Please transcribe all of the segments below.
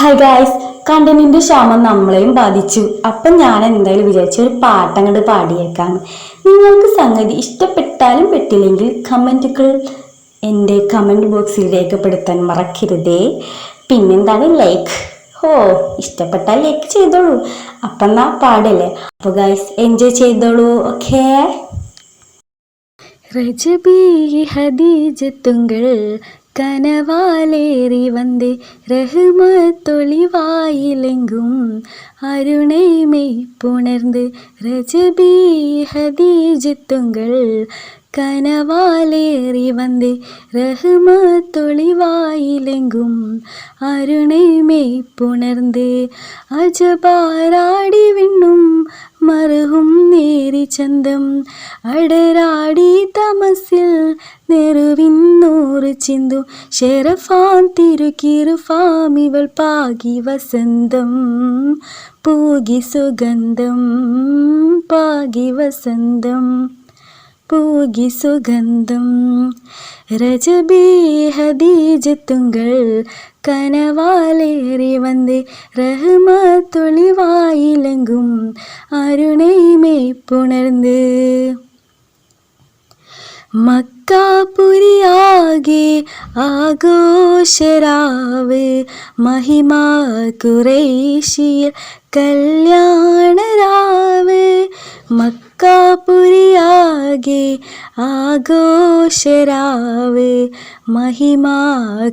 Hi guys കണ്ടന്റിന്റെ ക്ഷാമം നമ്മളെയും ബാധിച്ചു. അപ്പം ഞാൻ എന്തായാലും വിചാരിച്ച ഒരു പാട്ടങ്ങോട്ട് പാടിയേക്കാം നിങ്ങൾക്ക് സംഗതി ഇഷ്ടപ്പെട്ടാലും പെട്ടില്ലെങ്കിൽ കമന്റുകൾ എന്റെ കമന്റ് ബോക്സിൽ രേഖപ്പെടുത്താൻ മറക്കരുതേ. പിന്നെന്താണ് ലൈക്ക് ഓ ഇഷ്ടപ്പെട്ടാൽ ലൈക്ക് ചെയ്തോളൂ. അപ്പം എന്നാ പാടല്ലേ? അപ്പോൾ ഗായ്സ് എൻജോയ് ചെയ്തോളൂ ഓക്കേ ഹദീജ തുങ്കൾ கனவாலேறி வந்து ரஹ்மத்தொளிவாயிலெங்கும் அருணை மெய்ப்புணர்ந்து ரஜபி ஹதீஜித்துங்கள் കനവാലേറി വന്ന്. റഹ്മത്തൊളിവായിലെങ്കും അരുണമേ പുണർന്ന് അജപാരാടി വിണ്ണും മറുഹും നേരി ചന്തം. അടരാടി തമസിൽ നെറുവിന്നൂറ് ചിന്തു. ഷെറഫാൻ തിരുക്കിറുഫാമിവൾ പാകി വസന്തം. പൂകി സുഗന്ധം പാകി വസന്തം. പൂകി സുഗന്ധം. രജബി ഹദീജത്തുങ്കൾ കനവാലേറി വന്ന്. റഹ്മത്തൊളിവായിലെങ്കും അരുണൈമേ പുണർന്ന്. മക്കാപുരിയാകെ ആഘോഷരാവ് മഹിമ കുറേശിയിൽ കല്യാണരാവ്. മക്കാപുരിയാകെ ആഘോഷരാവ് മഹിമാ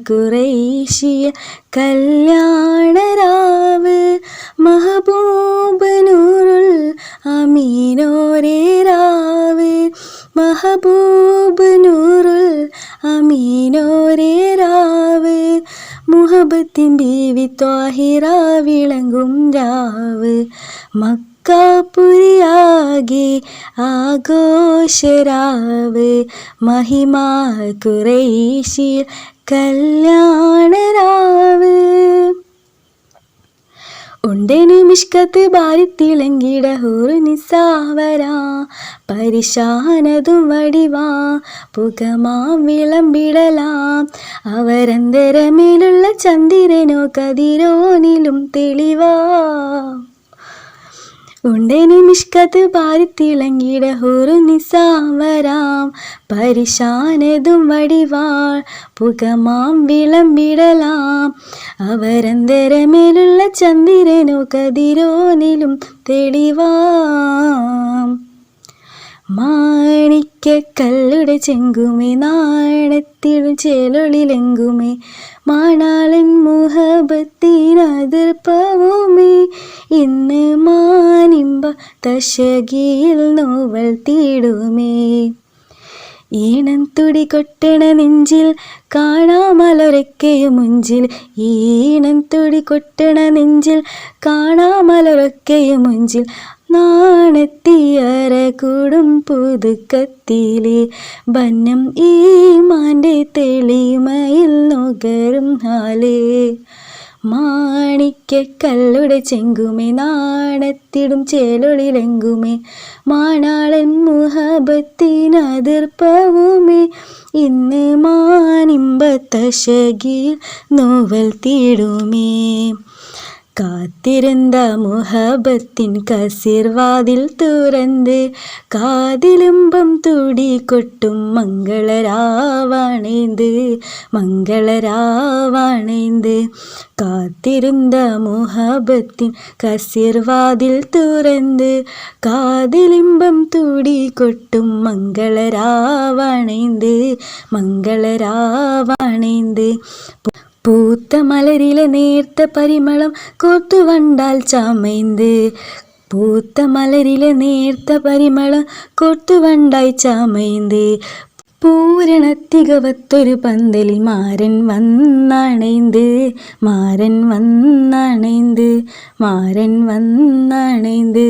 കുറേശിയ കല്യാണരാവ് മഹബൂബനൂറുൾ അമീനോരേ രാവ് മഹബൂബനൂറുൾ അമീനോരേ രാവ് മുഹബത്തിൻ ബീവി ത്വാഹിറ വിളങ്ങും രാവ് മക്കാപുരിയാകെ ആഘോഷരാവ് മഹിമാ കുറേശിൽ കല്യാണരാവ്. ഉണ്ടേനു മിഷ്കത്ത് ബാരിത്തിളങ്കിട ഹൂറു നിസാവരാ. പരിശാനതും വടിവാ പുകമാം വിളമ്പിടലാം. അവരന്തരമേലുള്ള ചന്ദ്രനോ കതിരോനിലും തെളിവാ. ഉണ്ടേനു മിഷ്കത്ത് പാരിത്തിളങ്ങിട ഹുറു നിസാവരാം പരിശാനതും വടിവാൾ പുകമാം വിളമ്പിടലാം. അവരന്തരമേലുള്ള ചന്ദ്രനോ കതിരോനിലും തെളിവാം. മാണിക്കല്ലുടെ ചെങ്കുമേ നാണത്തിലും ചേലൊളിലെങ്കുമേ മാണാളൻ മുഹബത്തിനതിർപ്പവുമേ ഇന്ന് മാനിമ്പ തശകിയിൽ നോവൽ തീടുമേ. ഈണം തുടി കൊട്ടണ നെഞ്ചിൽ കാണാമലൊരക്കയും മുഞ്ചിൽ. ഈണം തുടി കൊട്ടണ നെഞ്ചിൽ കാണാമലൊരക്കയും മുഞ്ചിൽ. നാണത്തിയറ കൂടും പുതുക്കത്തിലെ ബന്നം ഈ മാന്റെ തെളിമയിൽ നുകരും ഹാലേ മാണിക്കല്ലുടെ ചെങ്കുമേ നാണത്തിടും ചേലൊളിലെങ്കുമേ. മാണാളൻ മുഹബത്തിനതിർപ്പവുമേ. ഇന്ന് മാനിമ്പത്തശകിൽ നോവൽ തീടുമേ. കാത്തിരുന്ന മുഹബത്തിൻ കസിർവാതിൽ തുറന്ന് കാതിലുംബം തൂടി കൊട്ടും മംഗളരാവാണേന്ത്? മംഗളരാവാണേന്ത്? കാത്തിരുന്ന മുഹബത്തിൻ കസിർവാതിൽ തുറന്ന് കാതിലിമ്പം തൂടി കൊട്ടും മംഗളരാവാണേന്ത്? മംഗളരാവാണേന്ത്? പൂത്ത മലരിലെ നേർത്ത പരിമളം കോർത്തു വണ്ടാൽ ചാമൈന്ത്. പൂത്ത മലരിലെ നേർത്ത പരിമളം കോർത്തു വണ്ടായി ചാമൈന്ത്. പൂരണത്തികവത്തൊരു പന്തലിൽ മാരൻ വന്നണൈന്ത്. മാരൻ വന്നണൈന്ത്. മാരൻ വന്നണൈന്ത്.